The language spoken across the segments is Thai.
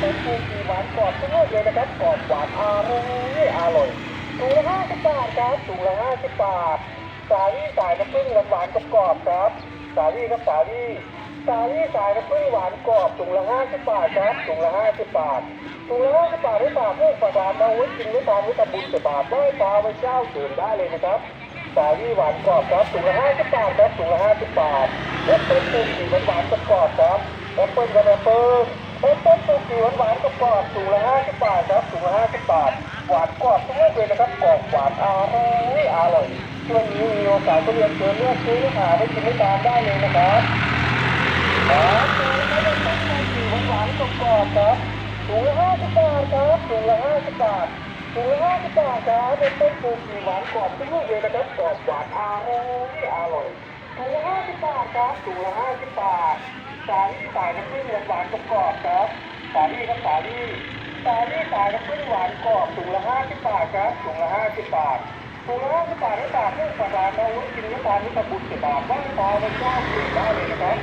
เป็นปูกีหวานกรอบทุกลูกเลยนะครับกรอบหวานอร่อยอร่อยถุงละห้าสิบบาทครับถุงละห้าสิบบาท สาลี่สายน้ำผึ้งหวานกรอบครับ สาลี่ครับสาลี่สาลี่สายน้ำผึ้งหวานกรอบถุงละห้าสิบบาทครับถุงละห้าสิบบาทถุงละห้าสิบบาทได้ฝากลูกฝากหลานมาไว้กินไว้ทานไว้ทำบุญแต่บาทได้ปลาไว้เจ้าเชิญได้เลยนะครับสาลี่หวานกรอบครับถุงละห้าสิบบาทครับถุงละห้าสิบบาทแอปเปิ้ลปูกีหวานกรอบครับแอปเปิ้ลกับแอปเปิ้ลแอปเปิ้ล บาทครับถุงละห้าสิบบาท หวานกรอบทุกเลยนะครับกรอบหวานอร่อยอร่อยช่วงนี้มีโอกาสก็เรียนเชิญเลือกซื้อลือกหาไว้กินไว้ทานได้เลยนะครับครับเจอแล้วเป็นต้นไม้สีหวานกรอบครับถุงละห้าสิบบาทครับถุงละห้าสิบบาทถุงละห้าสิบบาทครับเป็นต้นปูสีหวานกรอบทุกเลยนะครับกรอบหวานอร่อยอร่อยถุงละห้าสิบบาทครับถุงละห้าสิบบาทสาลี่สายน้ำผึ้งหวานกรอบครับสาลี่ครับสาลี่ สาลี่สายน้ำผึ้งหวานกรอบถุงละห้าสิบบาทครับถุงละห้าสิบบาทถุงละห้าสิบบาทได้ฝากลูกฝากหลานมาไว้กินไว้ทานไว้ทำบุญเสียบาทไหว้ตาไว้เจ้าเกิดได้เลยนะครับ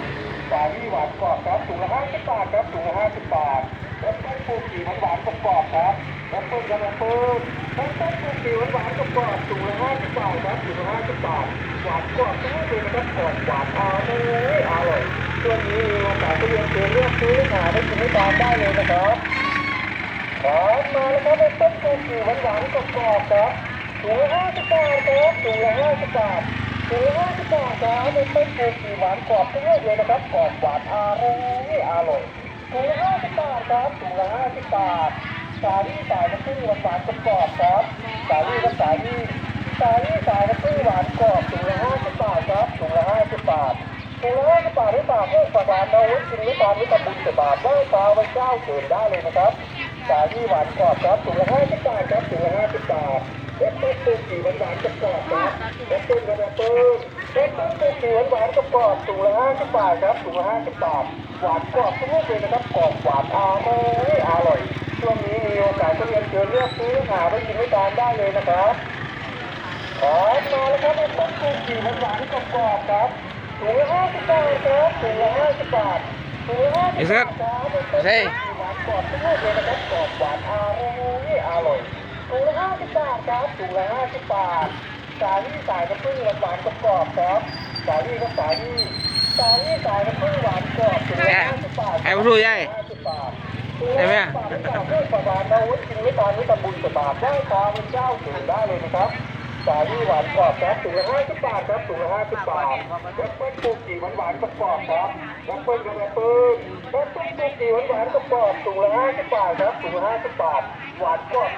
สาลี่หวานกรอบครับถุงละห้าสิบบาทครับถุงละห้าสิบบาทแอปเปิ้ลปูกีหวานกรอบครับแอปเปิ้ลกับแอปเปิ้ลแอปเปิ้ลปูกีหวานกรอบๆถุงละห้าสิบบาทครับถุงละห้าสิบบาทหวานกรอบทุกลูกเลยนะครับกรอบหวานอร่อยอร่อยช่วงนี้มีโอกาสก็เรียนเชิญเลือกซื้อหาได้กินไว้ทานได้เลยนะครับ ครับมาแล้วครับเป็นต้นปูกีหวานหวานกรอบๆครับถุงละห้าสิบบาทครับถุงละห้าสิบบาทถุงละห้าสิบบาทครับเป็นต้นปูกีหวานกรอบทุกลูกเลยนะครับกรอบหวานอร่อยอร่อยถุงละห้าสิบบาทครับถุงละห้าสิบบาทสาลี่สายน้ำผึ้งหวานหวานกรอบครับสาลี่กับสาลี่สาลี่สายน้ำผึ้งหวานกรอบถุงละห้าสิบบาทครับถุงละห้าสิบบาทถุงละห้าสิบบาทได้ฝากลูกฝากหลานเอาไว้กินไว้ทานไว้ทำบุญแต่บาทไหว้ตาไว้เจ้าเกิดได้เลยนะครับ สาลี่หวานกรอบครับถุงละห้าสิบบาทครับถุงละห้าสิบบาทแอปเปิ้ลปูกีหวานหวานกรอบครับแอปเปิ้ลกับแอปเปิ้ลแอปเปิ้ลปูกีหวานหวานกรอบถุงละห้าสิบบาทครับถุงละห้าสิบบาทหวานกรอบทุกลูกเลยนะครับกรอบหวานอร่อยอร่อยช่วงนี้มีโอกาสก็เรียนเชิญเลือกซื้อหาไว้กินไว้ทานได้เลยนะครับครับมาแล้วครับแอปเปิ้ลปูกีหวานหวานกรอบครับถุงละห้าสิบบาทครับถุงละห้าสิบบาท ถุงละห้าสิบบาทครับใช่หวานกรอบทุกลูกเลยนะครับกรอบหวานอร่อยอร่อยถุงละห้าสิบบาทครับถุงละห้าสิบบาท สาลี่สายน้ำผึ้งหวานหวานกรอบๆครับ สาลี่ครับสาลี่สาลี่สายน้ำผึ้งหวานกรอบถุงละห้าสิบบาทให้ผู้ช่วยยายห้าสิบบาทได้ไหมฝากฝากเพื่อนฝากร้านเราไว้กินไว้ทานไว้ทำบุญกับบาทได้ตาเป็นเจ้าถึงได้เลยนะครับ สาลี่หวานกรอบครับถุงละห้าสิบบาทครับถุงละห้าสิบบาทแอปเปิ้ลปูกีหวานหวานกรอบครับแอปเปิ้ลกับแอปเปิ้ลแอปเปิ้ลปูกีหวานหวานกรอบๆถุงละห้าสิบบาทครับถุงละห้าสิบบาทหวานกรอบ